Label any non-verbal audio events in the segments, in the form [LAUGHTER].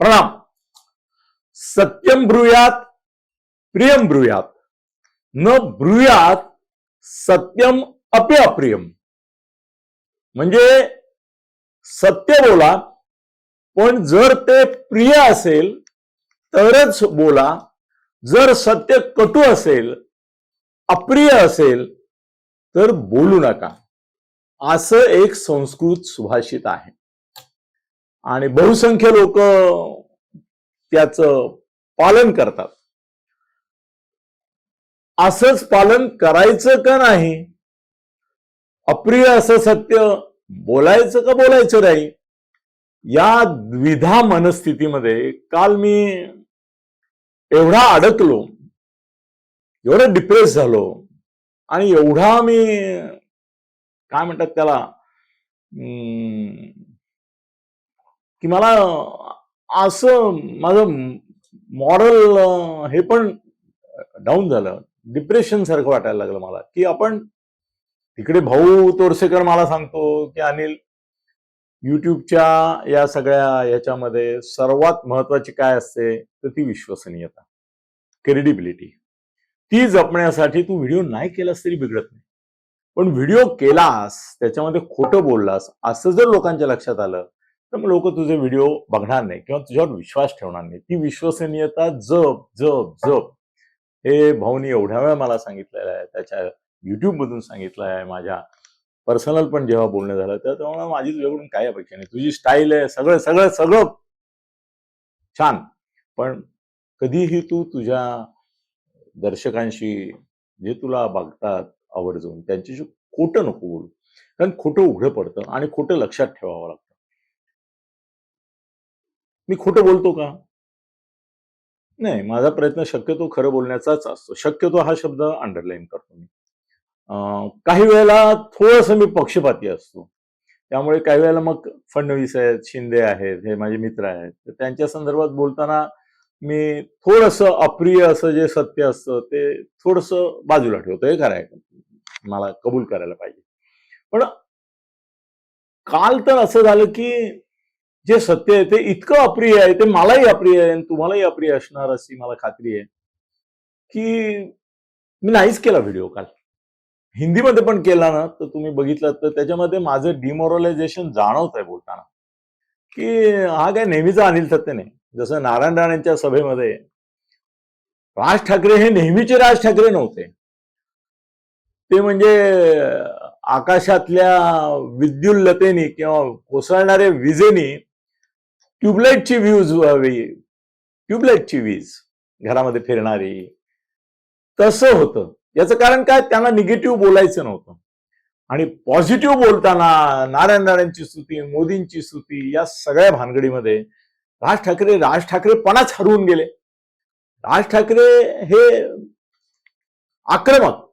प्रणाम. सत्यम ब्रूयात प्रियम ब्रूयात. न ब्रूयात सत्यम अपि अप्रियम म्हणजे सत्य बोला पण जर ते प्रिय असेल तरच बोला. जर सत्य कटू असेल अप्रिय असेल तर बोलू नका. असं एक संस्कृत सुभाषित आहे. आणि बहुसंख्य लोक त्याच पालन करतात. असंच पालन करायचं का नाही? अप्रिय असं सत्य बोलायचं का बोलायचं नाही? या द्विधा मनस्थितीमध्ये काल मी एवढा अडकलो एवढं डिप्रेस झालो आणि एवढा मी काय म्हणतात त्याला की मला असं माझं मॉरल हे पण डाऊन झालं. डिप्रेशन सारखं वाटायला लागलं मला की आपण तिकडे भाऊ तोरसेकर मला सांगतो की अनिल युट्यूबच्या या सगळ्या याच्यामध्ये सर्वात महत्वाची काय असते? तर ती विश्वसनीयता. क्रेडिबिलिटी ती जपण्यासाठी तू व्हिडिओ नाही केलास तरी बिघडत नाही. पण व्हिडिओ केलास त्याच्यामध्ये खोटं बोललास असं जर लोकांच्या लक्षात आलं तर मग लोक तुझे व्हिडिओ बघणार नाही किंवा तुझ्यावर विश्वास ठेवणार नाही. ती विश्वसनीयता जप जप जप. हे भाऊनी एवढ्या वेळा मला सांगितलेलं आहे त्याच्या युट्यूबमधून सांगितलं आहे माझ्या पर्सनल पण जेव्हा बोलणं झालं तर तेव्हा माझी तुझ्याकडून काय अपेक्षा नाही. तुझी स्टाईल आहे सगळं सगळं सगळं. छान. पण कधीही तू तुझ्या दर्शकांशी जे तुला बघतात आवर्जून त्यांच्याशी खोटं नको बोलू. कारण खोटं उघडं पडतं आणि खोटं लक्षात ठेवावं लागतं. मी खोटं बोलतो का? नाही माझा प्रयत्न शक्यतो खरं बोलण्याचाच असतो. शक्यतो हा शब्द अंडरलाईन करतो मी. काही वेळेला थोडस मी पक्षपाती असतो. त्यामुळे काही वेळेला मग फडणवीस आहेत शिंदे आहेत हे माझे मित्र आहेत. तर त्यांच्या संदर्भात बोलताना मी थोडस अप्रिय असं जे सत्य असतं ते थोडस बाजूला ठेवतो. हे खरं आहे. मला कबूल करायला पाहिजे. पण काल तर असं झालं की जे सत्य आहे ते इतकं अप्रिय आहे ते मलाही अप्रिय आहे आणि तुम्हालाही अप्रिय असणार अशी मला खात्री आहे की मी नाहीच केला व्हिडिओ काल हिंदीमध्ये पण केला ना तर तुम्ही बघितलं तर त्याच्यामध्ये माझं डिमोरलायझेशन जाणवत आहे बोलताना. की हा काय नेहमीचा अनिल सत्य नाही जसं नारायण राणेंच्या सभेमध्ये राज ठाकरे हे नेहमीचे राज ठाकरे नव्हते. ते म्हणजे आकाशातल्या विद्युल्लतेनी किंवा कोसळणाऱ्या विजेनी ट्यूबलाईटची व्यूज व्हावी. ट्यूबलाईटची वीज घरामध्ये फिरणारी. तसं होतं. याचं कारण काय? त्यांना निगेटिव्ह बोलायचं नव्हतं. आणि पॉझिटिव्ह बोलताना नारायण नारायणची स्तुती मोदींची स्तुती या सगळ्या भानगडीमध्ये राज ठाकरे राज ठाकरेपणाच हरवून गेले. राज ठाकरे हे आक्रमक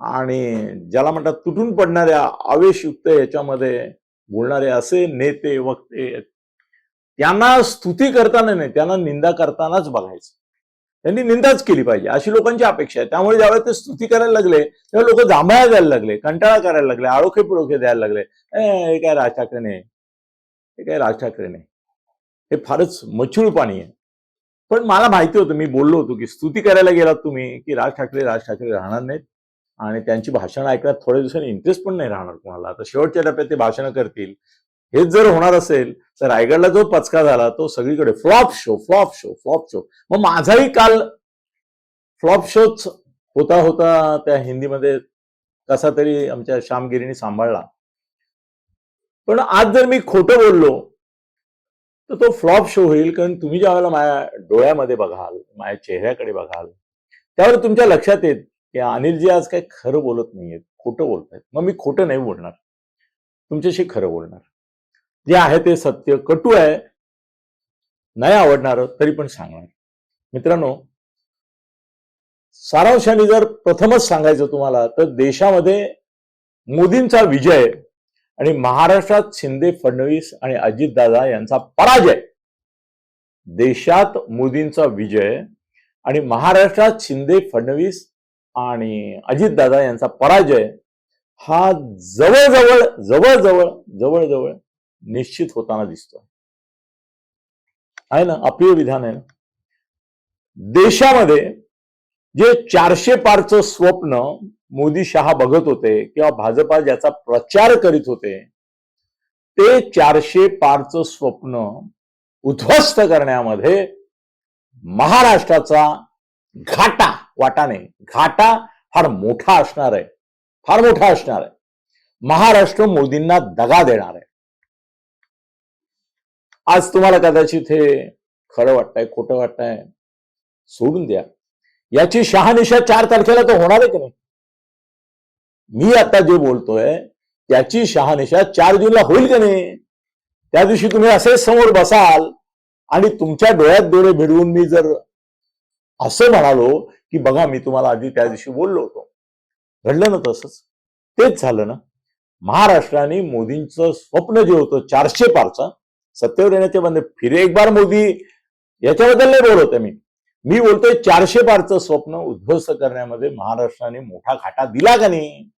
आणि ज्याला म्हणतात तुटून पडणाऱ्या आवेशयुक्त याच्यामध्ये बोलणारे असे नेते वक्ते त्यांना स्तुती करताना नाही त्यांना निंदा करतानाच बघायचं. त्यांनी निंदाच केली पाहिजे. अशी लोकांची अपेक्षा आहे. त्यामुळे ज्यावेळेस ते स्तुती करायला लागले तेव्हा लोक जांभळा द्यायला लागले कंटाळा करायला लागले आळोखे पुळोखे द्यायला लागले. हे काय राज ठाकरेने हे काय राज ठाकरेने हे फारच मचूळ पाणी आहे. पण मला माहिती होतं मी बोललो होतो की स्तुती करायला गेलात तुम्ही की राज ठाकरे राज ठाकरे राहणार नाहीत. आणि त्यांची भाषणं ऐकण्यात थोड्या दिवसांनी इंटरेस्ट पण नाही राहणार कोणाला. आता शेवटच्या टप्प्यात ते भाषणं करतील. हेच जर होणार असेल तर रायगडला जो पचका झाला तो सगळीकडे flop show flop show flop show मग माझाही काल फ्लॉप शोच होता होता त्या हिंदीमध्ये कसा तरी आमच्या श्यामगिरीने सांभाळला. पण आज जर मी खोटं बोललो तर तो फ्लॉप शो होईल कारण तुम्ही ज्या वेळेला माझ्या डोळ्यामध्ये बघाल माझ्या चेहऱ्याकडे बघाल त्यावर तुमच्या लक्षात येत की अनिलजी आज काही खरं बोलत नाहीयेत खोटं बोलतायत. मग मी खोटं नाही बोलणार. तुमच्याशी खरं बोलणार. जे आहे ते सत्य कटू आहे नाही आवडणार तरी पण सांगणार. मित्रांनो सारांशाने जर प्रथमच सांगायचं तुम्हाला तर देशामध्ये मोदींचा विजय आणि महाराष्ट्रात शिंदे फडणवीस आणि अजितदादा यांचा पराजय. देशात मोदींचा विजय आणि महाराष्ट्रात शिंदे फडणवीस आणि अजितदादा यांचा पराजय हा जवळजवळ जवळजवळ जवळजवळ निश्चित होताना दिसतो आहे ना? अप्रिय विधान आहे ना? देशामध्ये जे चारशे पारचं स्वप्न मोदी शहा बघत होते किंवा भाजपा ज्याचा प्रचार करीत होते ते चारशे पारचं स्वप्न उद्ध्वस्त करण्यामध्ये महाराष्ट्राचा घाटा वाटाने. घाटा फार मोठा असणार आहे. फार मोठा असणार आहे. महाराष्ट्र मोदींना दगा देणार आहे. आज तुम्हाला कदाचित हे खरं वाटतंय खोटं वाटतंय सोडून द्या. याची शहानिशा चार तारखेला तर होणार आहे की नाही? मी आता जे बोलतोय त्याची शहानिशा चार जूनला होईल का नाही? त्या दिवशी तुम्ही असेच समोर बसाल आणि तुमच्या डोळ्यात डोळे भिडवून मी जर असं म्हणालो की बघा मी तुम्हाला आधी त्या दिवशी बोललो होतो. घडलं ना तसंच. तेच झालं ना. महाराष्ट्राने मोदींचं स्वप्न जे होतं चारशे पारचं सत्तेवर येण्याचे बंद फिर एक बार मोदी. याच्याबद्दल नाही बोलत मी. मी बोलतोय चारशे पारचं स्वप्न उद्ध्वस्त करण्यामध्ये महाराष्ट्राने मोठा घाटा दिला का नाही?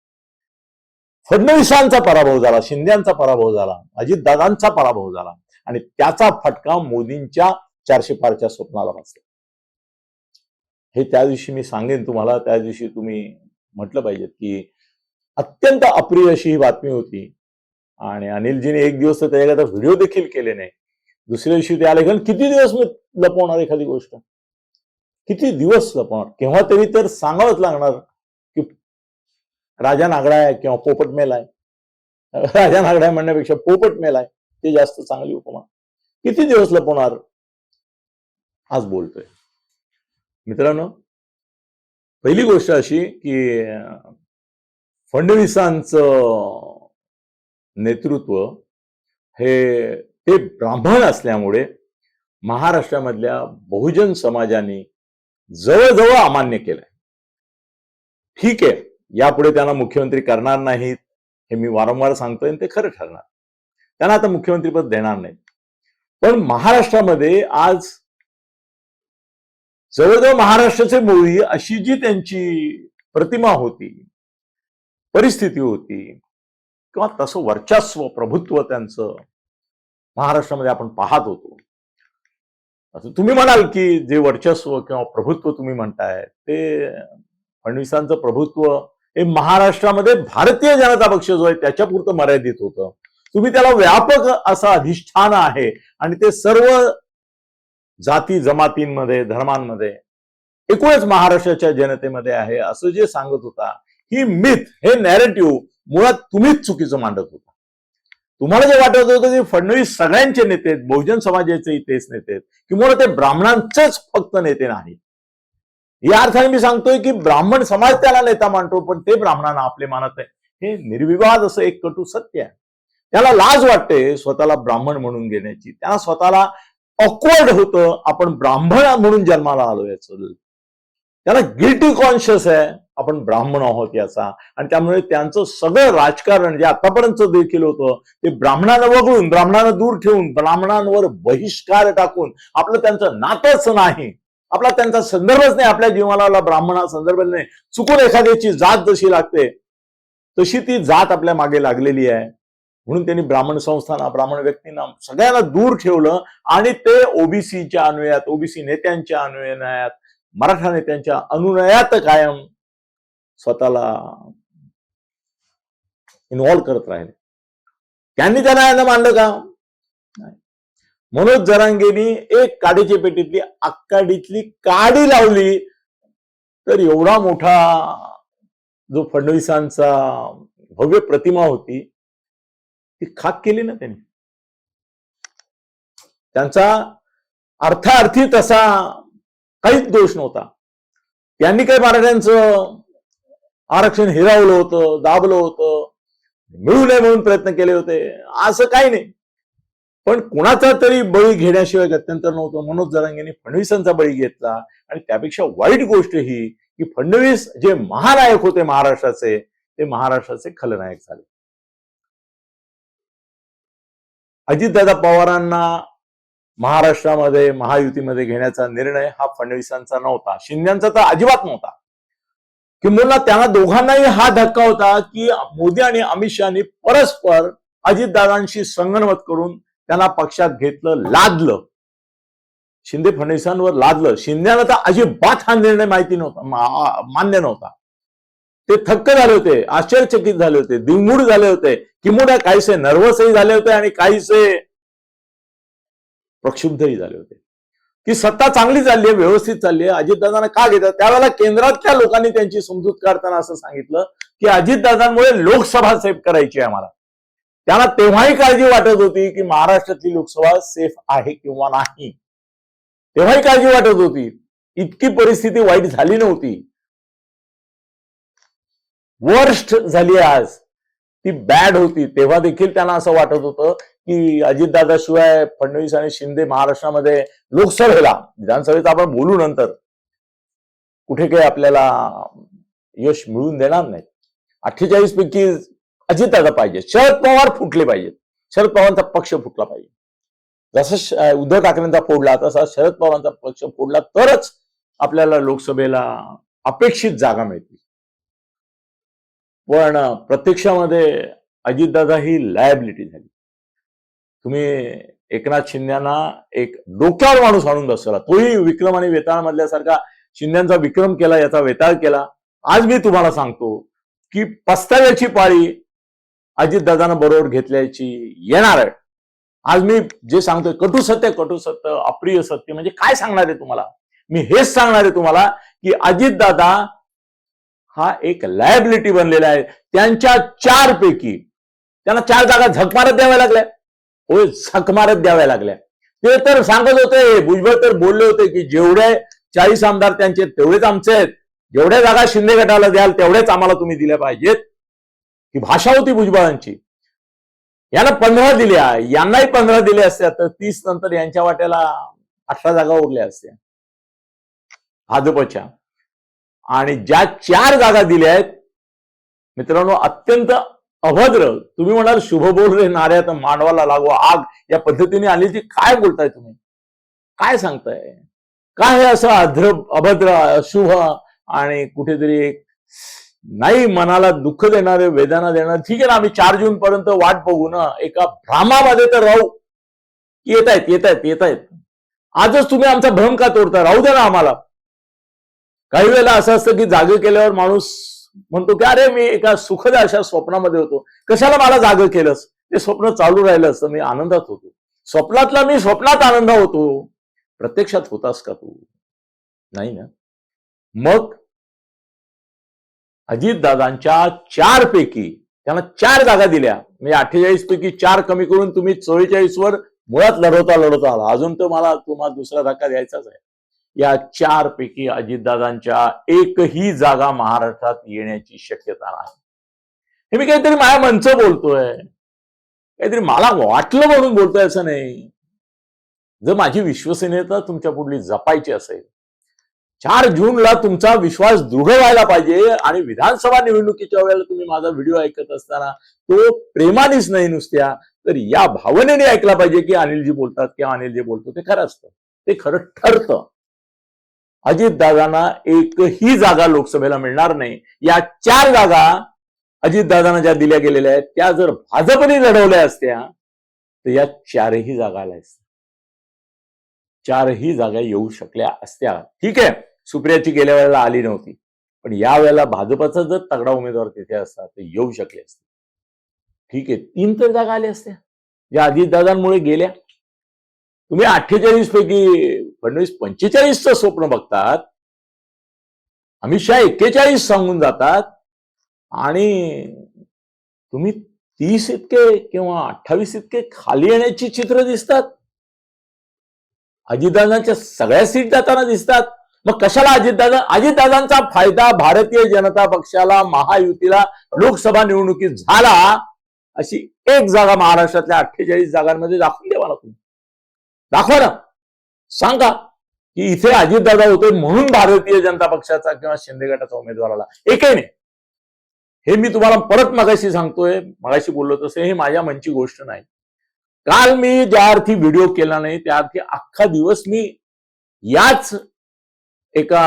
फडणवीसांचा पराभव झाला शिंद्यांचा पराभव झाला अजितदादांचा पराभव झाला आणि त्याचा फटका मोदींच्या चारशे पारच्या स्वप्नाला बसला. हे त्या दिवशी मी सांगेन तुम्हाला. त्या दिवशी तुम्ही म्हटलं पाहिजे की अत्यंत अप्रिय अशी ही बातमी होती. आणि अनिलजीने एक दिवस तर त्याच्याकरता व्हिडिओ देखील केले नाही. दुसऱ्या दिवशी ते आले कारण किती दिवस मी लपवणार एखादी गोष्ट? किती दिवस लपवणार? केव्हा तरी तर सांगावंच लागणार की राजा नागडा आहे किंवा पोपट मेल आहे. [LAUGHS] राजा नागडा आहे म्हणण्यापेक्षा पोपट मेल आहे. ते जास्त चांगली उपमा. किती दिवस लपवणार? आज बोलतोय. मित्रांनो पहिली गोष्ट अशी की फडणवीसांचं नेतृत्व हे ते ब्राह्मण असल्यामुळे महाराष्ट्रामधल्या बहुजन समाजाने जवळजवळ अमान्य केलंय. ठीक आहे यापुढे त्यांना मुख्यमंत्री करणार नाहीत हे मी वारंवार सांगतोय ते खरं ठरणार. त्यांना आता मुख्यमंत्रीपद देणार नाही पण महाराष्ट्रामध्ये आज जवळजवळ महाराष्ट्राचे मोदी अशी जी त्यांची प्रतिमा होती परिस्थिती होती किंवा तसं वर्चस्व प्रभुत्व त्यांचं महाराष्ट्रामध्ये आपण पाहत होतो. तुम्ही म्हणाल की जे वर्चस्व किंवा प्रभुत्व तुम्ही म्हणताय ते फडणवीसांचं प्रभुत्व हे महाराष्ट्रामध्ये भारतीय जनता पक्ष जो आहे त्याच्यापुरतं मर्यादित होतं. तुम्ही त्याला व्यापक असं अधिष्ठान आहे आणि ते सर्व जाती जमातींमध्ये धर्मांमध्ये एकूणच महाराष्ट्राच्या जनतेमध्ये आहे असं जे सांगत होता ही मिथ हे नॅरेटिव्ह मुळात तुम्हीच चुकीचं मांडत होता. तुम्हाला जे वाटत होतं की फडणवीस सगळ्यांचे नेते आहेत बहुजन समाजाचे तेच नेते आहेत किंवा ते ब्राह्मणांचेच फक्त नेते नाही या अर्थाने मी सांगतोय की ब्राह्मण समाज त्याला नेता मानतो पण ते ब्राह्मणांना आपले मानत आहे हे निर्विवाद असं एक कटू सत्य आहे. त्याला लाज वाटते स्वतःला ब्राह्मण म्हणून घेण्याची. त्याला स्वतःला ऑकवर्ड होतं आपण ब्राह्मण म्हणून जन्माला आलो याचं. त्याला गिल्टी कॉन्शियस आहे. आपण ब्राह्मण आहोत याचा. आणि त्यामुळे त्यांचं सगळं राजकारण जे आतापर्यंत देखील होतं ते ब्राह्मणांना वगळून ब्राह्मणांना दूर ठेवून ब्राह्मणांवर बहिष्कार टाकून आपलं त्यांचं नातंच नाही. आपला त्यांचा संदर्भच नाही आपल्या जीवनाला ब्राह्मणा संदर्भ नाही. चुकून एखाद्याची जात जशी लागते तशी ती जात आपल्या मागे लागलेली आहे. म्हणून त्यांनी ब्राह्मण संस्थांना ब्राह्मण व्यक्तींना सगळ्यांना दूर ठेवलं आणि ते ओबीसीच्या अन्वयात ओबीसी नेत्यांच्या अन्वयात मराठा नेत्यांच्या अनुनयात कायम स्वतःला इन्व्हॉल्व करत राहिले. त्यांनी त्यांना यांना मानलं का? मनोज जरांगेनी एक काडीच्या पेटीतली आकाडीतली काडी लावली तर एवढा मोठा जो फडणवीसांचा भव्य प्रतिमा होती ती खाक केली ना त्यांनी. त्यांचा अर्थार्थी तसा काहीच दोष नव्हता. त्यांनी काही मराठ्यांचं आरक्षण हिरावलं होतं दाबलं होतं मिळू नये म्हणून प्रयत्न केले होते असं काही नाही. पण कुणाचा तरी बळी घेण्याशिवाय गत्यंतर नव्हतं. मनोज जरांगेंनी फडणवीसांचा बळी घेतला आणि त्यापेक्षा वाईट गोष्ट ही की फडणवीस जे महानायक होते महाराष्ट्राचे ते महाराष्ट्राचे खलनायक झाले. अजितदादा पवारांना महाराष्ट्रामध्ये महायुतीमध्ये घेण्याचा निर्णय हा फडणवीसांचा नव्हता. शिंद्यांचा तर अजिबात नव्हता. किंबहुना त्यांना दोघांनाही हा धक्का होता की मोदी आणि अमित शहानी परस्पर अजितदादांशी संगणमत करून त्यांना पक्षात घेतलं लादलं. शिंदे फडणवीसांवर लादलं. शिंद्यांना तर अजिबात हा निर्णय माहिती नव्हता मान्य नव्हता. ते थक्क झाले होते आश्चर्यचकित झाले होते दिंगूड झाले होते. किंवा काहीसे नर्वसही झाले होते आणि काहीसे प्रक्षुब्धही झाले होते. की सत्ता चांगली चालली आहे व्यवस्थित चालली आहे. अजितदादांना का घेतात? त्यावेळेला केंद्रातल्या लोकांनी त्यांची समजूत काढताना असं सांगितलं की अजितदादांमुळे लोकसभा सेफ करायची आहे आम्हाला. त्यांना तेव्हाही काळजी वाटत होती की महाराष्ट्रातली लोकसभा सेफ आहे किंवा नाही. तेव्हाही काळजी वाटत होती. इतकी परिस्थिती वाईट झाली नव्हती. वर्स्ट झाली आज. ती बॅड होती. तेव्हा देखील त्यांना असं वाटत होतं की अजितदादाशिवाय फडणवीस आणि शिंदे महाराष्ट्रामध्ये लोकसभेला विधानसभेत आपण बोलू नंतर कुठे काही आपल्याला यश मिळवून देणार नाही. अठ्ठेचाळीस पैकी अजितदादा पाहिजे. शरद पवार फुटले पाहिजेत शरद पवारांचा पक्ष फुटला पाहिजे. जसं उद्धव ठाकरेंचा फोडला तसा शरद पवारांचा पक्ष फोडला तरच आपल्याला लोकसभेला अपेक्षित जागा मिळतील पण प्रत्यक्षामध्ये अजितदादा ही लायबिलिटी झाली. तुम्ही एकनाथ शिंद्यांना एक डोक्यावर माणूस आणून बसवला. तोही विक्रम आणि वेताळ मधल्यासारखा शिंद्यांचा विक्रम केला याचा वेताळ केला. आज मी तुम्हाला सांगतो की पस्ताव्याची पाळी अजितदादानं बरोबर घेतल्याची येणार आहे. आज मी जे सांगतोय कटू सत्य कटू सत्य अप्रिय सत्य म्हणजे काय सांगणार आहे तुम्हाला? मी हेच सांगणार आहे तुम्हाला की अजितदादा हा एक लायबिलिटी बनलेला आहे. त्यांच्या चार पैकी त्यांना चार जागा झक मारत द्याव्या लागल्या. होय झक मारत द्याव्या लागल्या. ते तर सांगत होते भुजबळ तर बोलले होते की जेवढे चाळीस आमदार त्यांचे तेवढेच आमचे आहेत. जेवढ्या जागा शिंदे गटाला द्याल तेवढेच आम्हाला तुम्ही दिल्या पाहिजेत. ही भाषा होती भुजबळांची. यांना पंधरा दिल्या यांनाही पंधरा दिले असत्या तर तीस नंतर यांच्या वाट्याला अठरा जागा उरल्या असत्या. भाजपच्या. आणि ज्या चार जागा दिल्या आहेत मित्रांनो अत्यंत अभद्र. तुम्ही म्हणाल शुभ बोल रे नाऱ्यात मांडवाला लागू आग. या पद्धतीने आली ती काय बोलताय तुम्ही? काय सांगताय? काय हे असं अध्र अभद्र अशुभ आणि कुठेतरी एक नाही मनाला दुःख देणारे वेदना देणार? ठीक आहे ना आम्ही चार जून पर्यंत वाट बघू ना. एका भ्रामामध्ये तर राहू. येत आहेत येत आहेत येत आहेत आजच तुम्ही आमचा भ्रम का तोडता राहू द्या ना आम्हाला. काही वेळेला असं असतं की जागे केल्यावर माणूस म्हणतो की अरे मी एका सुखद अशा स्वप्नामध्ये होतो. कशाला मला जाग केलंस? ते स्वप्न चालू राहिलं असतं मी आनंदात होतो. स्वप्नातला मी स्वप्नात आनंद होतो. प्रत्यक्षात होतास का तू? नाही ना? मग अजितदादांच्या चार पैकी त्यांना चार जागा दिल्या. म्हणजे अठ्ठेचाळीस पैकी चार कमी करून तुम्ही चव्वेचाळीस वर मुळात लढवता लढवता आला. अजून तर मला तुम्हाला दुसरा धक्का द्यायचाच आहे. या चार पैकी अजितदादांच्या एकही जागा महाराष्ट्रात येण्याची शक्यता नाही. हे मी काहीतरी माझ्या मनचं बोलतोय. काहीतरी मला वाटलं म्हणून बोलतोय असं नाही. जर माझी विश्वसनीयता तुमच्या पुढली जपायची असेल चार जूनला तुमचा विश्वास दृढ व्हायला पाहिजे आणि विधानसभा निवडणुकीच्या वेळेला तुम्ही माझा व्हिडिओ ऐकत असताना तो प्रेमानेच नाही नुसत्या तर या भावनेने ऐकला पाहिजे की अनिलजी बोलतात किंवा अनिलजी बोलतो ते खरं असतं. ते खरं ठरतं. अजितदादांना एकही जागा लोकसभेला मिळणार नाही. या चार जागा अजितदादांना ज्या दिल्या गेलेल्या आहेत त्या जर भाजपने लढवल्या असत्या तर या चारही जागा आल्या असत्या. चारही जागा येऊ शकल्या असत्या. ठीक आहे सुप्रियाची गेल्या वेळेला आली नव्हती. पण या वेळेला भाजपचा जर तगडा उमेदवार तिथे असता तर येऊ शकले असते. ठीक आहे तीन तर जागा आल्या असत्या. ज्या अजितदादांमुळे गेल्या. तुम्ही अठ्ठेचाळीस पैकी फडणवीस पंचेचाळीसचं स्वप्न बघतात अमित शहा एक्केचाळीस सांगून जातात आणि तुम्ही तीस इतके किंवा अठ्ठावीस इतके खाली येण्याची चित्र दिसतात. अजितदादांच्या सगळ्या सीट जाताना दिसतात. मग कशाला अजितदादा अजितदादांचा फायदा भारतीय जनता पक्षाला महायुतीला लोकसभा निवडणुकीत झाला? अशी एक जागा महाराष्ट्रातल्या अठ्ठेचाळीस जागांमध्ये दाखवून द्यावा ना तुम्ही. दाखवा ना. सांगा की इथे अजितदादा होते म्हणून भारतीय जनता पक्षाचा किंवा शिंदे गटाचा उमेदवार आला. एकही नाही. हे मी तुम्हाला परत मगाशी सांगतोय मगाशी बोललो तसं हे माझ्या मनची गोष्ट नाही. काल मी ज्या अर्थी व्हिडिओ केला नाही त्या अर्थी अख्खा दिवस मी याच एका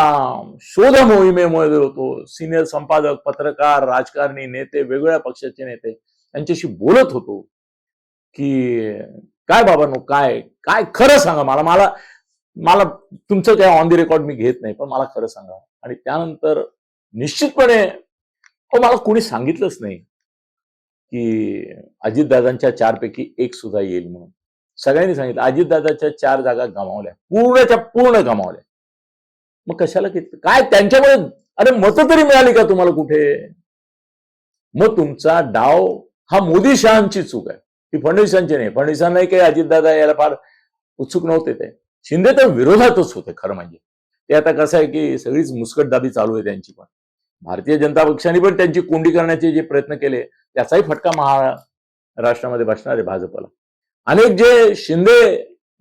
शोध मोहिमेमध्ये होतो. सिनियर संपादक पत्रकार राजकारणी नेते वेगवेगळ्या पक्षाचे नेते त्यांच्याशी बोलत होतो की काय बाबांनो काय काय खरं सांगा मला? मला मला तुमचं काय ऑन दी रेकॉर्ड मी घेत नाही पण मला खरं सांगा. आणि त्यानंतर निश्चितपणे हो, मला कोणी सांगितलंच नाही की अजितदादांच्या चारपैकी एक सुद्धा येईल म्हणून. सगळ्यांनी सांगितलं अजितदादाच्या चार जागा गमावल्या. पूर्णच्या पूर्ण गमावल्या. मग कशाला किती? काय त्यांच्यामुळे? अरे मतं तरी मिळाली का तुम्हाला कुठे? मग तुमचा डाव हा मोदी शहांची चूक आहे. ती फडणवीसांची नाही. फडणवीसांनाही काही अजितदादा यायला फार उत्सुक नव्हते ते. शिंदे तर विरोधातच होते खरं म्हणजे. ते आता कसं आहे की सगळीच मुस्कटदाबी चालू आहे त्यांची पण. भारतीय जनता पक्षाने पण त्यांची कोंडी करण्याचे जे प्रयत्न केले त्याचाही फटका महाराष्ट्रामध्ये बसणार आहे भाजपला. अनेक जे शिंदे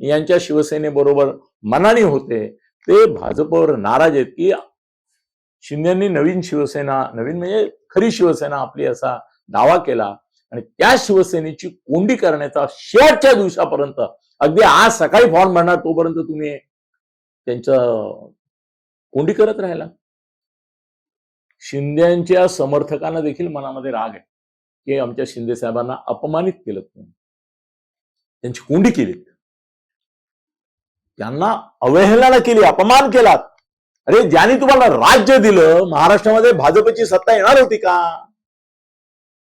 यांच्या शिवसेनेबरोबर मनाने होते ते भाजपवर नाराज आहेत की शिंदेनी नवीन शिवसेना नवीन म्हणजे खरी शिवसेना आपली असा दावा केला आणि त्या शिवसेनेची कोंडी करण्याचा शेवटच्या दिवसापर्यंत अगदी आज सकाळी फॉर्म भरणार तोपर्यंत तुम्ही त्यांचं कोंडी करत राहिला. शिंद्यांच्या समर्थकांना देखील मनामध्ये राग आहे की आमच्या शिंदे साहेबांना अपमानित केलं तुम्ही त्यांची कोंडी केली त्यांना अवहेलना केली अपमान केलात. अरे ज्यांनी तुम्हाला राज्य दिलं महाराष्ट्रामध्ये भाजपची सत्ता येणार होती का?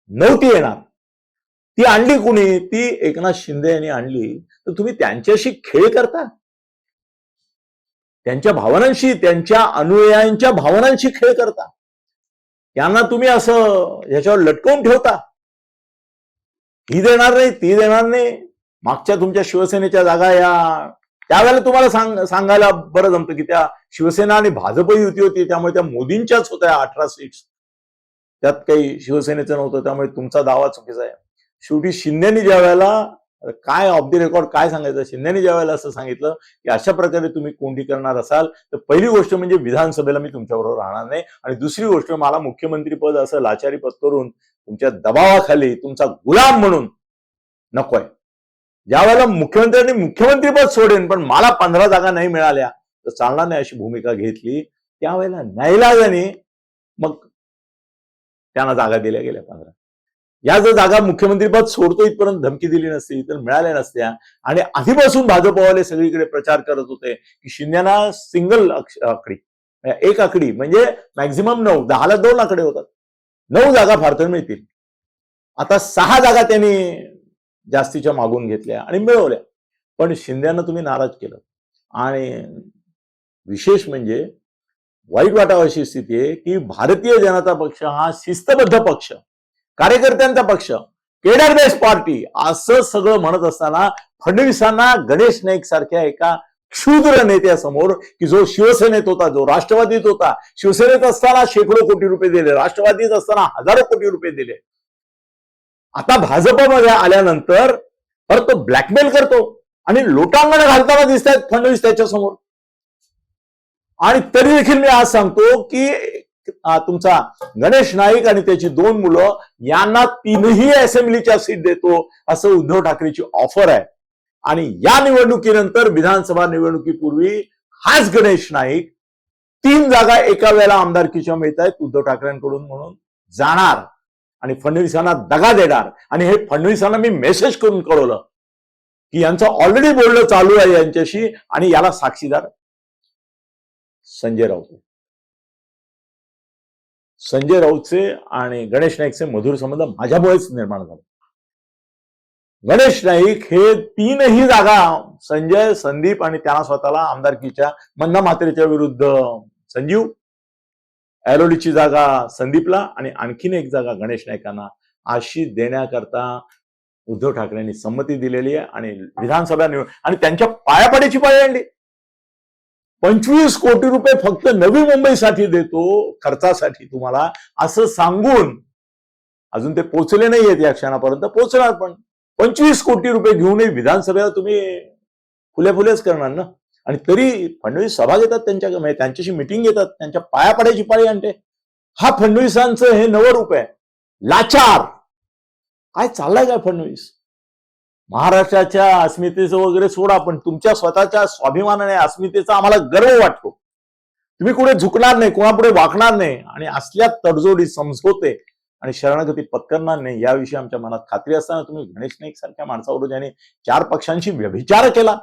नव्हती येणार. ती आणली कुणी? ती एकनाथ शिंदे यांनी आणली. तर तुम्ही त्यांच्याशी खेळ करता? त्यांच्या भावनांशी त्यांच्या अनुयायांच्या भावनांशी खेळ करता? त्यांना तुम्ही असं ह्याच्यावर लटकवून ठेवता? ही देणार नाही ती देणार नाही. मागच्या तुमच्या शिवसेनेच्या जागा या. त्यावेळेला तुम्हाला सांग सांगायला बरं जमतं की त्या शिवसेना आणि भाजप युती होती त्यामुळे त्या मोदींच्याच होत्या अठरा सीट्स त्यात काही शिवसेनेचं नव्हतं त्यामुळे तुमचा दावा चुकीचा आहे. शेवटी शिंद्यांनी ज्या वेळेला काय ऑफ द रेकॉर्ड काय सांगायचं शिंदेनी ज्या वेळेला असं सांगितलं की अशा प्रकारे तुम्ही कोंडी करणार असाल तर पहिली गोष्ट म्हणजे विधानसभेला मी तुमच्याबरोबर राहणार नाही. आणि दुसरी गोष्ट मला मुख्यमंत्री पद असं लाचारी पद करून तुमच्या दबावाखाली तुमचा गुलाम म्हणून नकोय. ज्या वेळेला मुख्यमंत्र्यांनी मुख्यमंत्री पद सोडेन पण मला पंधरा जागा नाही मिळाल्या तर चालणार नाही अशी भूमिका घेतली. त्यावेळेला नाईलाजाने मग त्यांना जागा दिल्या गेल्या पंधरा. या जर जागा मुख्यमंत्रीपद सोडतो इथपर्यंत धमकी दिली नसती तर मिळाल्या नसत्या आणि आधीपासून भाजपवाले सगळीकडे प्रचार करत होते की शिंदेना सिंगल आकडी. म्हणजे एक आकडी म्हणजे मॅक्झिमम नऊ दहाला दोन आकडे होतात. नऊ जागा फार तर मिळतील. आता सहा जागा त्यांनी जास्तीच्या मागून घेतल्या आणि मिळवल्या. पण शिंद्यांना तुम्ही नाराज केलं. आणि विशेष म्हणजे वाईट वाटावं अशी स्थिती आहे की भारतीय जनता पक्ष हा शिस्तबद्ध पक्ष. कार्यकर्त्यांचा पक्ष केडर बेस पार्टी असं सगळं म्हणत असताना फडणवीसांना गणेश नाईक सारख्या एका क्षुद्र नेत्यासमोर की जो शिवसेनेत होता जो राष्ट्रवादीत होता शिवसेनेत असताना शेकडो कोटी रुपये दिले राष्ट्रवादीत असताना हजारो कोटी रुपये दिले. आता भाजपमध्ये आल्यानंतर परत तो ब्लॅकमेल करतो आणि लोटांगण घालताना दिसत आहेत फडणवीस त्याच्यासमोर आणि तरी देखील मी आज सांगतो की तुमचा गणेश नाईक आणि त्याची दोन मुलं यांना तीनही असेंब्लीच्या सीट देतो असं उद्धव ठाकरेची ऑफर आहे. आणि या निवडणुकीनंतर विधानसभा निवडणुकीपूर्वी हाच गणेश नाईक तीन जागा एका वेळेला आमदारकीच्या मिळत आहेत उद्धव ठाकरेंकडून म्हणून जाणार. आणि फडणवीसांना दगा देणार. आणि हे फडणवीसांना मी मेसेज करून कळवलं. की यांचं ऑलरेडी बोलणं चालू आहे यांच्याशी आणि याला साक्षीदार संजय राऊत. संजय राऊतचे आणि गणेश नाईकचे मधुर संबंध माझ्यामुळेच निर्माण झाले. गणेश नाईक हे तीनही जागा संजय संदीप आणि त्यांना स्वतःला आमदारकीच्या मंदा मात्रेच्या विरुद्ध संजीव ऐरोलीची जागा संदीपला आणि आणखीन एक जागा गणेश नाईकांना अशी देण्याकरता उद्धव ठाकरेंनी संमती दिलेली आहे आणि विधानसभा निवड आणि त्यांच्या पायापाड्याची पाळी आणली. पंचवीस कोटी रुपये फक्त नवी मुंबईसाठी देतो खर्चासाठी तुम्हाला असं सांगून अजून ते पोचले नाहीयेत या क्षणापर्यंत पोचणार पण. पंचवीस कोटी रुपये घेऊनही विधानसभेला तुम्ही फुल्या फुलेच करणार ना? आणि तरी फडणवीस सभा घेतात त्यांच्या म्हणजे त्यांच्याशी मिटिंग घेतात त्यांच्या पाया पाड्याची पाळी आणते. हा फडणवीसांचं हे नवं रूप आहे. लाचार. काय चाललंय काय फडणवीस? महाराष्ट्राच्या अस्मितेचं वगैरे सोडा पण तुमच्या स्वतःच्या स्वाभिमानाने अस्मितेचा आम्हाला गर्व वाटतो. तुम्ही कुठे झुकणार नाही कोणापुढे वाकणार नाही आणि असल्या तडजोडी समजवते आणि शरणागती पत्करणार नाही याविषयी आमच्या मनात खात्री असताना तुम्ही गणेश नाईक सारख्या माणसावर ज्याने चार पक्षांशी व्यभिचार केला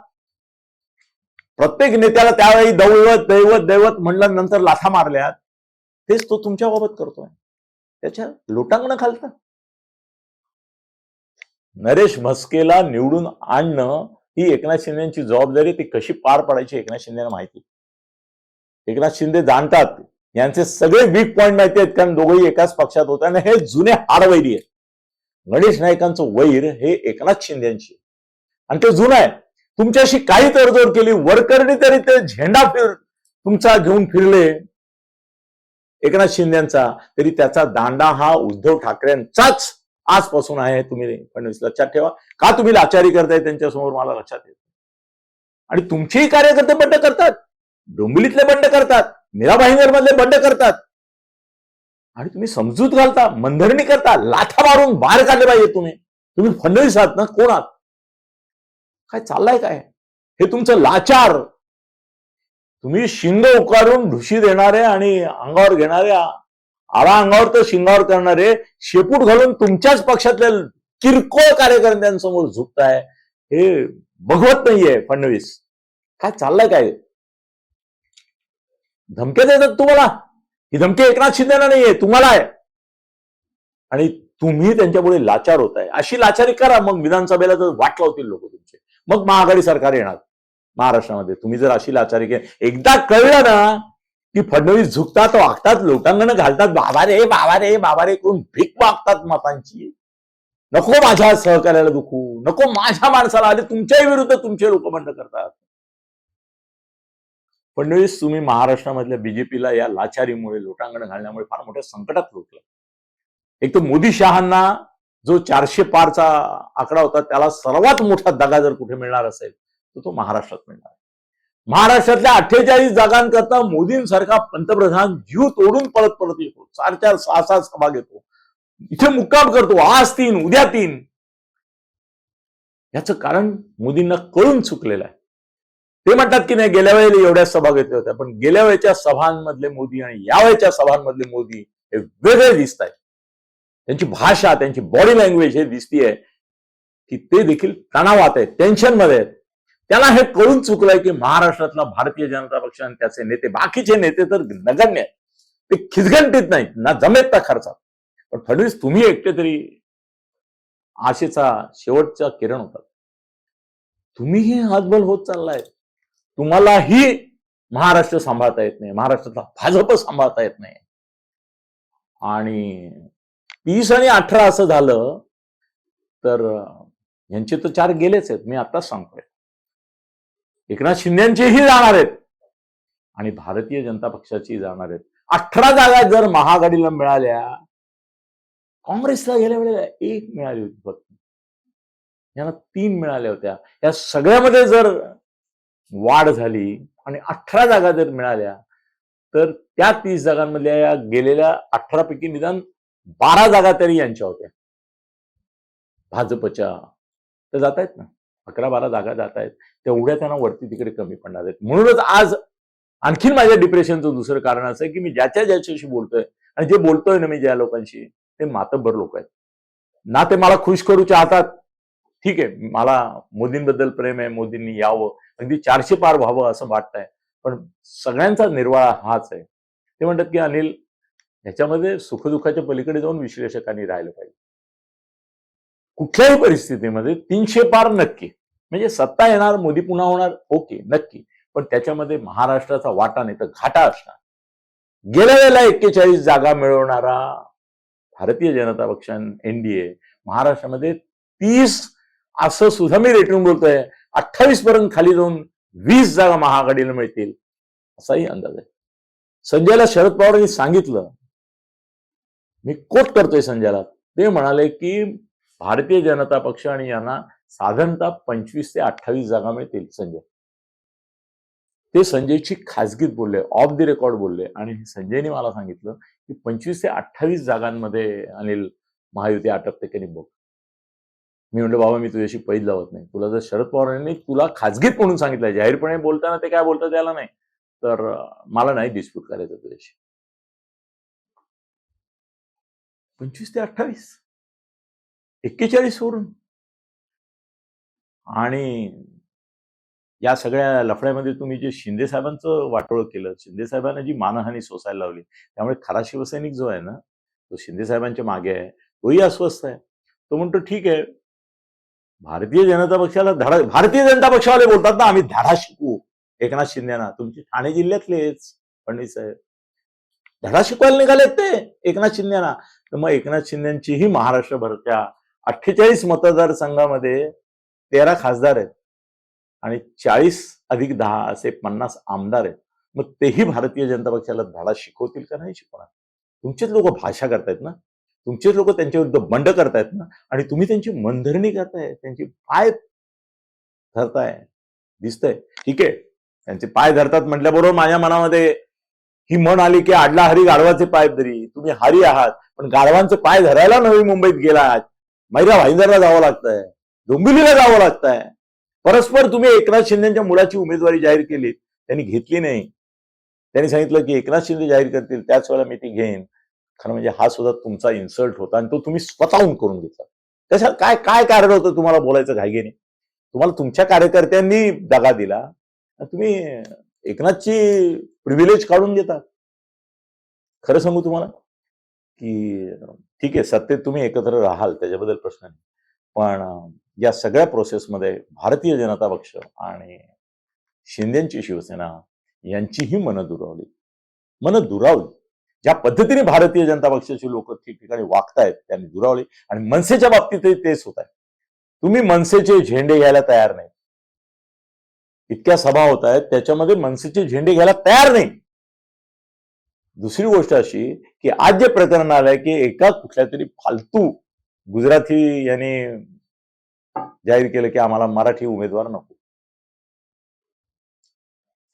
प्रत्येक नेत्याला त्यावेळी दैवत दैवत दैवत म्हणल्यानंतर नंतर लाथा मारल्यात तेच तो तुमच्या बाबत करतोय. त्याच्या लोटांगण खालतं नरेश म्हस्केला निवडून आणणं ही एकनाथ शिंदेची जबाबदारी ती कशी पार पडायची एकनाथ शिंदेना माहिती. एकनाथ शिंदे जाणतात यांचे सगळे वीक पॉईंट माहिती आहेत कारण दोघंही एकाच पक्षात होते आणि हे जुने हाडवैरी आहेत. गणेश नाईकांचं वैर हे एकनाथ शिंदेची आणि ते जुनं आहे. तुमच्याशी काही तडजोड केली वरकरणी तरी ते झेंडा फिर तुमचा घेऊन फिरले. एकनाथ शिंदेचा तरी त्याचा दांडा हा उद्धव ठाकरेंचाच आजपासून आहे तुम्ही फडणवीस लक्षात ठेवा. का तुम्ही लाचारी करताय त्यांच्यासमोर मला लक्षात येत आणि तुमचेही कार्यकर्ते बंड करतात. डोंबिलीतले बंड करतात. मीराबाईनगर मधले बंड करतात. आणि तुम्ही समजूत घालता मंधरणी करता लाथा मारून बाहेर काढले पाहिजे तुम्ही. तुम्ही फडणवीस आहात ना कोण आहात? काय चाललंय काय? हे तुमचं लाचार. तुम्ही शिंग उकारून ढुशी देणारे आणि अंगावर घेणाऱ्या आळा अंगावर तर शिंगावर करणारे शेपूट घालून तुमच्याच पक्षातल्या किरकोळ कार्यकर्त्यांसमोर झुकताय. हे बघवत नाहीये फडणवीस. काय चाललंय काय? धमक्या देतात तुम्हाला? ही धमकी एकनाथ शिंदेना नाहीये तुम्हाला आहे आणि तुम्ही त्यांच्यापुढे लाचार होत आहे अशी लाचारी करा. मग विधानसभेला जर वाट लावतील लोक तुमचे. मग महाआघाडी सरकार येणार. महाराष्ट्रामध्ये. तुम्ही जर अशी लाचारी केली. एकदा कळलं ना की फडणवीस झुकतात वागतात लोटांगण घालतात बाबा रे बाबा रे बाबा रे करून भीक मागतात मतांची. नको माझ्या सहकार्याला दुखू नको माझ्या माणसाला आले तुमच्याही विरुद्ध तुमचे लोक बंड करतात. फडणवीस तुम्ही महाराष्ट्रामधल्या बीजेपीला या लाचारीमुळे लोटांगण घालण्यामुळे फार मोठ्या संकटात लोटलं. एक तर मोदी शहांना जो चारशे पारचा आकडा होता त्याला सर्वात मोठा दगा जर कुठे मिळणार असेल तर तो महाराष्ट्रात मिळणार. महाराष्ट्रातल्या अठ्ठेचाळीस जागांकरता मोदींसारखा पंतप्रधान जीव तोडून परत परत येतो. चार चार सहा सहा सभा घेतो. इथे मुक्काम करतो. आज तीन उद्या तीन. याचं कारण मोदींना कळून चुकलेलं आहे. ते म्हणतात की नाही गेल्या वेळेला एवढ्या सभा घेतल्या होत्या पण गेल्या वेळेच्या सभांमधले मोदी आणि या वेळेच्या सभांमधले मोदी हे वेगळे दिसत आहेत त्यांची भाषा त्यांची बॉडी लँग्वेज हे दिसतीये की ते देखील तणावात आहेत टेन्शनमध्ये आहेत. त्याला हे कळून चुकलंय की महाराष्ट्रातला भारतीय जनता पक्ष आणि त्याचे नेते बाकीचे नेते तर नगण्य ते खिचगंटीत नाहीत ना जमेत ना खर्चात. पण फडणवीस तुम्ही एकटे तरी आशेचा शेवटचा किरण होता तुम्हीही हातबल होत चाललाय. तुम्हालाही महाराष्ट्र सांभाळता येत नाही महाराष्ट्रातला भाजप सांभाळता येत नाही. आणि तीस आणि अठरा असं झालं तर यांचे तर चार गेलेच आहेत मी आताच सांगतोय. एकनाथ शिंद्यांचेही जाणार आहेत. आणि भारतीय जनता पक्षाची जाणार आहेत. अठरा जागा जर महाआघाडीला मिळाल्या काँग्रेसला गेल्या वेळेला एक मिळाली होती फक्त. यांना तीन मिळाल्या होत्या. या सगळ्यामध्ये जर वाढ झाली आणि अठरा जागा जर मिळाल्या तर त्या तीस जागांमधल्या या गेलेल्या अठरा पैकी निदान बारा जागा तरी यांच्या होत्या. भाजपच्या. तर जात आहेत ना? अकरा बारा जागा जात आहेत तेवढ्या त्यांना वरती तिकडे कमी पडणार आहेत. म्हणूनच आज आणखीन माझ्या डिप्रेशनचं दुसरं कारण असं आहे की मी ज्याच्या ज्याच्याशी बोलतोय आणि जे बोलतोय ना मी ज्या लोकांशी ते मातब्बर लोक आहेत. ना ते मला खुश करू चाहतात. ठीक आहे मला मोदींबद्दल प्रेम आहे मोदींनी यावं अगदी चारशे पार व्हावं असं वाटतंय. पण सगळ्यांचा निर्वाळा हाच आहे. ते म्हणतात की अनिल ह्याच्यामध्ये सुखदुःखाच्या पलीकडे जाऊन विश्लेषकांनी राहिलं पाहिजे. कुठल्याही परिस्थितीमध्ये तीनशे पार नक्की. म्हणजे सत्ता येणार मोदी पुन्हा होणार ओके नक्की. पण त्याच्यामध्ये महाराष्ट्राचा वाटा नाही तर घाटा असणार. गेल्या वेळेला एक्केचाळीस जागा मिळवणारा भारतीय जनता पक्ष एनडीए महाराष्ट्रामध्ये तीस असं सुद्धा मी रेटून बोलतोय. अठ्ठावीस पर्यंत खाली जाऊन वीस जागा महाआघाडीला मिळतील असाही अंदाज आहे. संजयला शरद पवारांनी सांगितलं. मी कोट करतोय संजयला. ते म्हणाले की भारतीय जनता पक्ष आणि यांना साधारणतः पंचवीस ते अठ्ठावीस जागा मिळतील संजय. ते संजयची खासगीत बोलले ऑफ द रेकॉर्ड बोलले आणि संजयने मला सांगितलं की पंचवीस ते अठ्ठावीस जागांमध्ये अनिल महायुती आटपते की बघ. मी म्हटलं बाबा मी तुझ्याशी पैद लावत नाही. तुला जर शरद पवारांनी तुला खाजगीत म्हणून सांगितलं जाहीरपणे बोलताना ते काय बोलतात त्याला नाही. तर मला नाही डिस्प्यूट करायचं तुझ्याशी. पंचवीस ते अठ्ठावीस? एक्केचाळीस वरून. आणि या सगळ्या लफड्यामध्ये तुम्ही जे शिंदे साहेबांचं वाटोळ केलं शिंदे साहेबांना जी मानहानी सोसायला लावली त्यामुळे खरा शिवसैनिक जो आहे ना तो शिंदे साहेबांच्या मागे आहे तोही अस्वस्थ आहे. तो म्हणतो ठीक आहे भारतीय जनता पक्षाला धडा भारतीय जनता पक्षावाले बोलतात ना आम्ही धडा शिकवू. एकनाथ शिंदेना तुमचे ठाणे जिल्ह्यातलेच फडणवीस साहेब. धडा शिकवायला निघालेत ते एकनाथ शिंदेना. तर मग एकनाथ शिंदेचीही महाराष्ट्रभरच्या अठ्ठेचाळीस मतदारसंघामध्ये तेरा खासदार आहेत. आणि चाळीस अधिक दहा असे पन्नास आमदार आहेत. मग तेही भारतीय जनता पक्षाला धडा शिकवतील का नाही शिकवणार? तुमचेच लोक भाषा करतायत ना? तुमचेच लोक त्यांच्या विरुद्ध बंड करतायत ना? आणि तुम्ही त्यांची मनधरणी करताय त्यांची पाय धरताय दिसतंय. ठीक आहे. त्यांचे पाय धरतात म्हटल्याबरोबर माझ्या मनामध्ये ही म्हण आली की आडला हरी गाढवाचे पाय धरी. तुम्ही हरी आहात पण गाढवांचे पाय धरायला नवी मुंबईत गेलात. मैरा भाईंदरला जावं लागतंय डोंबिवलीला जावं लागतंय. परस्पर तुम्ही एकनाथ शिंदेच्या मुलाची उमेदवारी जाहीर केली त्यांनी घेतली नाही. त्यांनी सांगितलं की एकनाथ शिंदे जाहीर करतील त्याच वेळेला मी ती घेईन. खरं म्हणजे हा सुद्धा तुमचा इन्सल्ट होता आणि तो तुम्ही स्वतःहून करून घेतला. कशा काय काय कारण होतं तुम्हाला बोलायचं घाईगेने तुम्हाला तुमच्या कार्यकर्त्यांनी दगा दिला. तुम्ही एकनाथची प्रिव्हिलेज काढून घेता. खरं सांगू तुम्हाला? की ठीक आहे सत्तेत तुम्ही एकत्र राहाल त्याच्याबद्दल प्रश्न नाही. पण या सगळ्या प्रोसेसमध्ये भारतीय जनता पक्ष आणि शिंदेची शिवसेना यांचीही मनं दुरावली. मनं दुरावली. ज्या पद्धतीने भारतीय जनता पक्षाची लोक ठिकठिकाणी वागतायत त्यांनी दुरावली. आणि मनसेच्या बाबतीतही तेच होत आहे. तुम्ही मनसेचे झेंडे घ्यायला तयार नाही. इतक्या सभा होत आहेत त्याच्यामध्ये मनसेचे झेंडे घ्यायला तयार नाही. दुसरी गोष्ट अशी की आज जे प्रकरण आलंय की एका कुठल्या तरी फालतू गुजराती यांनी जाहीर केलं की आम्हाला मराठी उमेदवार नको.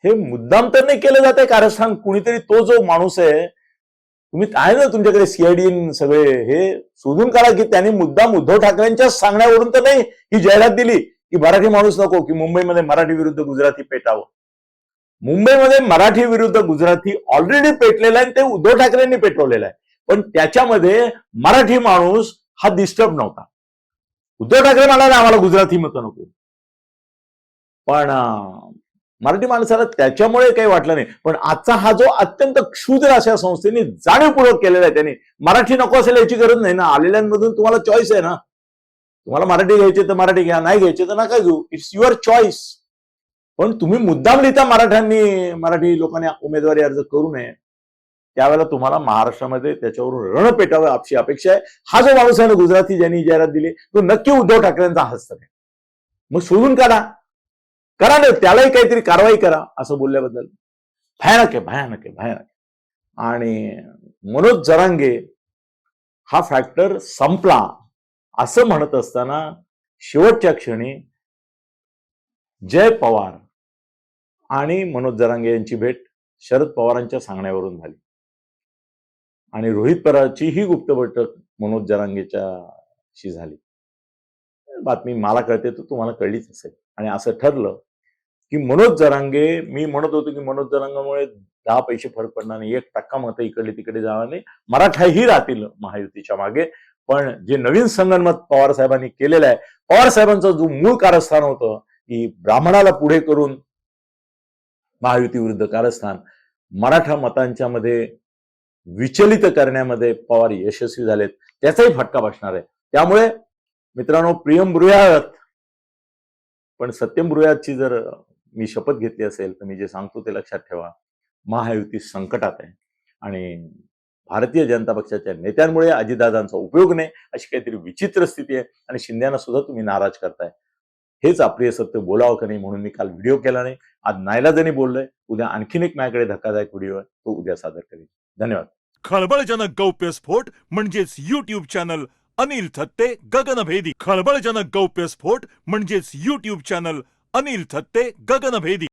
हे मुद्दाम तर नाही केलं जात आहे कारस्थान कुणीतरी तो जो माणूस आहे तुम्ही आहे ना तुमच्याकडे सीआयडीन सगळे हे शोधून काढा की त्यांनी मुद्दाम उद्धव ठाकरेंच्या सांगण्यावरून तर नाही ही जाहिरात दिली की मराठी माणूस नको की मुंबईमध्ये मराठी विरुद्ध गुजराती पेटावं. मुंबईमध्ये मराठी विरुद्ध गुजराती ऑलरेडी पेटलेला आहे आणि ते उद्धव ठाकरेंनी पेटवलेलं आहे. पण त्याच्यामध्ये मराठी माणूस हा डिस्टर्ब नव्हता. उद्धव ठाकरे म्हणाले आम्हाला गुजराती मत नको. पण मराठी माणसाला त्याच्यामुळे काही वाटलं नाही. पण आजचा हा जो अत्यंत क्षुद्र अशा संस्थेने जाणीवपूर्वक केलेला आहे त्यांनी मराठी नको असेल याची गरज नाही ना. आलेल्यांमधून तुम्हाला चॉईस आहे ना. तुम्हाला मराठी घ्यायची तर मराठी घ्या. नाही घ्यायची तर नका घेऊ. इट्स युअर चॉईस पण तुम्ही मुद्दाम लिहिता मराठ्यांनी मराठी लोकांनी उमेदवारी अर्ज करू नये. त्यावेळेला तुम्हाला महाराष्ट्रामध्ये त्याच्यावरून रण पेटावं आपशी अपेक्षा आहे. हा जो माणूस आहे ना गुजराती ज्यांनी जाहिरात दिली तो नक्की उद्धव ठाकरेंचा हस्त आहे. मग शोधून काढा. करा ना त्यालाही काहीतरी कारवाई करा असं बोलल्याबद्दल. भयानक आहे भयानक आहे भयानक आणि मनोज जरांगे हा फॅक्टर संपला. असं म्हणत असताना शेवटच्या क्षणी जय पवार आणि मनोज जरांगे यांची भेट शरद पवारांच्या सांगण्यावरून झाली. आणि रोहित पवारांची ही गुप्त बैठक मनोज जरांगेच्या शी झाली. बातमी मला कळते तर तुम्हाला कळलीच असेल. आणि असं ठरलं की मनोज जरांगे मी म्हणत होतो की मनोज जरांगामुळे दहा पैसे फरक पडणार नाही एक टक्का मत इकडे तिकडे जाणार नाही. मराठाही राहतील महायुतीच्या मागे पण जे नवीन संगणमत पवार साहेबांनी केलेलं आहे पवार साहेबांचं जो मूळ कारस्थान होतं की ब्राह्मणाला पुढे करून महायुती विरुद्ध कारस्थान. मराठा मतांच्या मध्ये विचलित करण्यामध्ये पवार यशस्वी झालेत. त्याचाही फटका बसणार आहे. त्यामुळे मित्रांनो प्रियम ब्रुयात पण सत्यम ब्रुयातची जर मी शपथ घेतली असेल तर मी जे सांगतो ते लक्षात ठेवा. महायुती संकटात आहे. आणि भारतीय जनता पक्षाच्या नेत्यांमुळे अजितदादांचा उपयोग नाही अशी काहीतरी विचित्र स्थिती आहे. आणि शिंद्यांना सुद्धा तुम्ही नाराज करताय. हेच अप्रिय सत्य बोलावं का नाही म्हणून मी काल व्हिडिओ केला नाही. आज नायलाजाने बोललोय. उद्या आणखीन एक माझ्याकडे धक्कादायक व्हिडिओ आहे. तो उद्या सादर करेन. धन्यवाद. खळबळजनक गौप्यस्फोट म्हणजेच युट्यूब चॅनल अनिल थत्ते गगनभेदी खळबळजनक गौप्यस्फोट म्हणजेच युट्यूब चॅनल अनिल थत्ते गगनभेदी